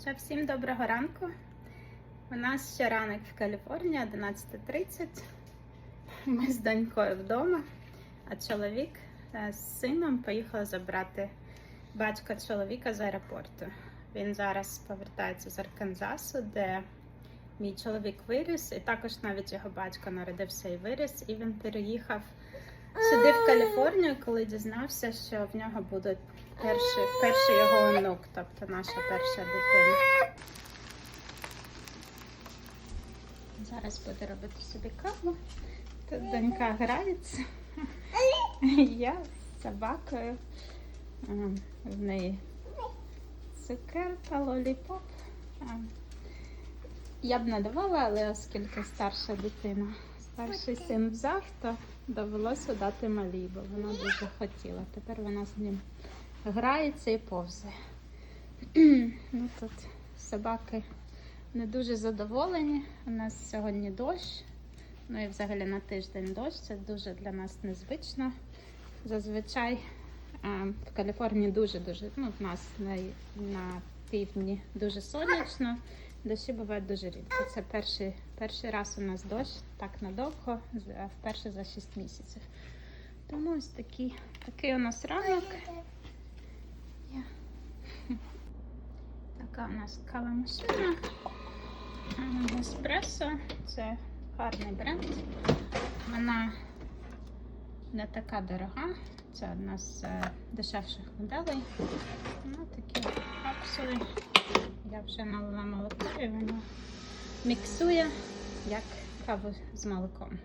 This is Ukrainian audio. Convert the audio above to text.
Ще всім доброго ранку. У нас ще ранок в Каліфорнії, 11.30. Ми з донькою вдома, а чоловік е, з сином поїхав забрати батька чоловіка з аеропорту. Він зараз повертається з Арканзасу, де мій чоловік виріс, і також навіть його батько народився і виріс, і він переїхав сюди в Каліфорнію, коли дізнався, що в нього буде перший, перший його онук, тобто наша перша дитина. Зараз буде робити собі каву. Тут донька грається. Я з собакою. Ем, В неї цукерка, лоліпоп. Ем, Я б не давала, але оскільки старша дитина, старший син взяв, то довелося дати малій, бо вона дуже хотіла. Тепер вона з ним грається і повзає. ну, тут собаки не дуже задоволені. У нас сьогодні дощ. Ну і взагалі на тиждень дощ. Це дуже для нас незвично. Зазвичай в Каліфорнії дуже-дуже, ну, в нас на, на півдні дуже сонячно. Дощі бувають дуже рідко. Це перший, перший раз у нас дощ так надовго, вперше за 6 місяців. Тому ось такий, такий у нас ранок. Така у нас кава машина. Еспресо. Це гарний бренд. Вона не така дорога. Це одна з е, дешевших моделей. Ну, такі капсули. Я вже налила молоко і воно міксує як каву з молоком.